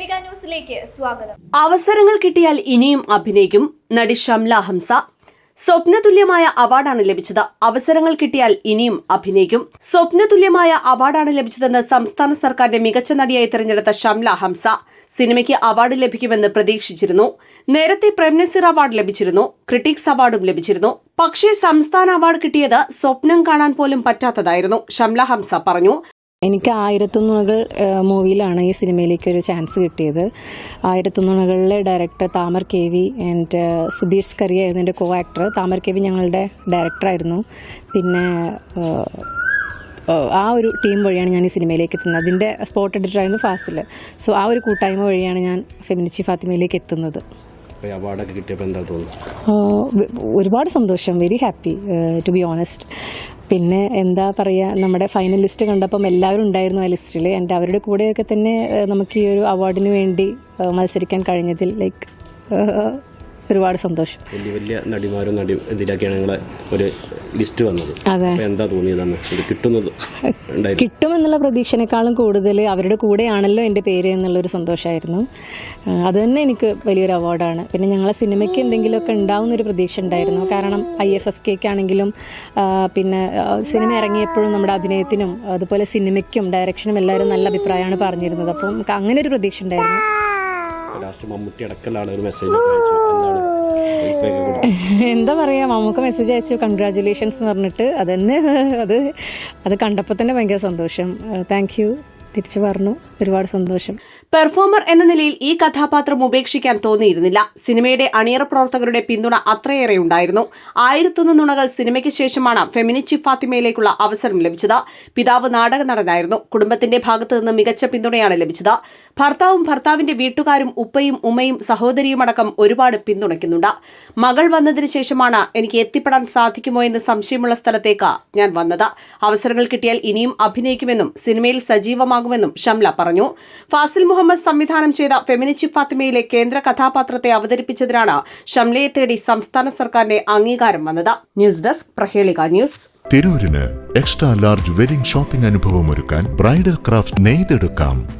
നമസ്കാരം ന്യൂസിലേക്ക് സ്വാഗതം. അവസരങ്ങൾ കിട്ടിയാൽ ഇനിയും അഭിനയിക്കും നടി ഷംല ഹംസ. സ്വപ്നതുല്യമായ അവാർഡാണ് ലഭിച്ചത്. അവസരങ്ങൾ കിട്ടിയാൽ ഇനിയും അഭിനയിക്കും. സ്വപ്നതുല്യമായ അവാർഡാണ് ലഭിച്ചതെന്ന് സംസ്ഥാന സർക്കാരിന്റെ മികച്ച നടിയായി തിരഞ്ഞെടുത്ത ഷംല ഹംസ സിനിമയ്ക്ക് അവാർഡ് ലഭിക്കുമെന്ന് പ്രതീക്ഷിച്ചിരുന്നു. നേരത്തെ പ്രേംനസീർ അവാർഡ് ലഭിച്ചിരുന്നു. ക്രിട്ടിക്സ് അവാർഡും ലഭിച്ചിരുന്നു. പക്ഷേ സംസ്ഥാന അവാർഡ് കിട്ടിയത് സ്വപ്നം കാണാൻ പോലും പറ്റാത്തതായിരുന്നു. ഷംല ഹംസ പറഞ്ഞു എനിക്ക് ആയിരത്തൊന്നുണകൾ മൂവിയിലാണ് ഈ സിനിമയിലേക്ക് ഒരു ചാൻസ് കിട്ടിയത്. ആയിരത്തൊന്നുണകളിലെ director Thamar K V and Subeer Skaria ആയിരുന്നു എന്റെ co actor Thamar K V ഞങ്ങളുടെ ഡയറക്ടറായിരുന്നു പിന്നെ ആ ഒരു ടീം വഴിയാണ് ഞാൻ ഈ സിനിമയിലേക്ക് എത്തുന്നത്. അതിന്റെ സ്പോട്ട് എഡിറ്ററായിരുന്നു ഫാസിൽ സോ ആ ഒരു കൂട്ടായ്മ വഴിയാണ് ഞാൻ ഫെമിനിച്ചി ഫാത്തിമയിലേക്ക് എത്തുന്നത്. കിട്ടിയപ്പോൾ എന്താ തോന്നുന്നു? ഒരുപാട് സന്തോഷം. Very happy to be honest പിന്നെ എന്താ പറയുക നമ്മുടെ ഫൈനൽ ലിസ്റ്റ് കണ്ടപ്പം എല്ലാവരും ഉണ്ടായിരുന്നു ആ ലിസ്റ്റിൽ എന്റെ അവരുടെ കൂടെയൊക്കെ തന്നെ നമുക്ക് ഈ ഒരു അവാർഡിന് വേണ്ടി മത്സരിക്കാൻ കഴിഞ്ഞതിൽ ലൈക്ക് ഒരുപാട് സന്തോഷം. വലിയ വലിയ നടിമാരും നടി ഇതിലൊക്കെയാണ് നിങ്ങളെ ഒരു ലിസ്റ്റ് വന്നത്. അതെ. എന്താ തോന്നിയതാണ് ഇത് കിട്ടുന്നത് കിട്ടുമെന്നുള്ള പ്രതീക്ഷനേക്കാളും കൂടുതൽ അവരുടെ കൂടെയാണല്ലോ എന്റെ പേര് എന്നുള്ളൊരു സന്തോഷമായിരുന്നു അത് തന്നെ എനിക്ക് വലിയൊരു അവാർഡാണ് പിന്നെ ഞങ്ങളെ സിനിമയ്ക്ക് എന്തെങ്കിലുമൊക്കെ ഉണ്ടാവുന്ന ഒരു പ്രതീക്ഷ ഉണ്ടായിരുന്നു. കാരണം ഐ എഫ് എഫ് കെക്ക് ആണെങ്കിലും പിന്നെ സിനിമ ഇറങ്ങിയപ്പോഴും നമ്മുടെ അഭിനയത്തിനും അതുപോലെ സിനിമയ്ക്കും ഡയറക്ഷനും എല്ലാവരും നല്ല അഭിപ്രായമാണ് പറഞ്ഞിരുന്നത്. അപ്പം നമുക്ക് അങ്ങനെ ഒരു പ്രതീക്ഷ ഉണ്ടായിരുന്നു. ലാസ്റ്റ് മമ്മൂട്ടി അടക്കലാണ് ഒരു മെസ്സേജ് എന്താണ്? എന്താ പറയാ മമ്മൂക്ക മെസ്സേജ് അയച്ചു. കൺഗ്രാചുലേഷൻസ് എന്ന് പറഞ്ഞിട്ട് അതന്നെ അത് അത് കണ്ടപ്പോൾ തന്നെ ഭയങ്കര സന്തോഷം. താങ്ക് യു തിരിച്ചു പറഞ്ഞു. ഒരുപാട് സന്തോഷം. പെർഫോമർ എന്ന നിലയിൽ ഈ കഥാപാത്രം ഉപേക്ഷിക്കാൻ തോന്നിയിരുന്നില്ല. സിനിമയുടെ അണിയറ പ്രവർത്തകരുടെ പിന്തുണ അത്രയേറെ ഉണ്ടായിരുന്നു. ആയിരത്തൊന്ന് നുണകൾ സിനിമയ്ക്ക് ശേഷമാണ് ഫെമിനിച്ചി ഫാത്തിമയിലേക്കുള്ള അവസരം ലഭിച്ചത്. പിതാവ് നാടക നടനായിരുന്നു കുടുംബത്തിന്റെ ഭാഗത്തു നിന്ന് മികച്ച പിന്തുണയാണ് ലഭിച്ചത്. ഭർത്താവും ഭർത്താവിന്റെ വീട്ടുകാരും ഉപ്പയും ഉമ്മയും സഹോദരിയുമടക്കം ഒരുപാട് പിന്തുണയ്ക്കുന്നുണ്ട്. മകൾ വന്നതിന് ശേഷമാണ് എനിക്ക് എത്തിപ്പെടാൻ സാധിക്കുമോ എന്ന് സംശയമുള്ള സ്ഥലത്തേക്ക് ഞാൻ വന്നത്. അവസരങ്ങൾ കിട്ടിയാൽ ഇനിയും അഭിനയിക്കുമെന്നും സിനിമയിൽ സജീവമാകുമെന്നും ഷംല പറഞ്ഞു. ഫാസിൽ മുഹമ്മദ് സംവിധാനം ചെയ്ത ഫെമിനിച്ചി ഫാത്തിമയിലെ കേന്ദ്ര കഥാപാത്രത്തെ അവതരിപ്പിച്ചതിനാണ് ഷംലയെ തേടി സംസ്ഥാന സർക്കാരിന്റെ അംഗീകാരം വന്നത്. News desk Prahelika news. തിരൂരിന് extra large wedding shopping അനുഭവം ഒരുക്കാൻ ബ്രൈഡൽ ക്രാഫ്റ്റ് നെയ്തെടുക്കാം.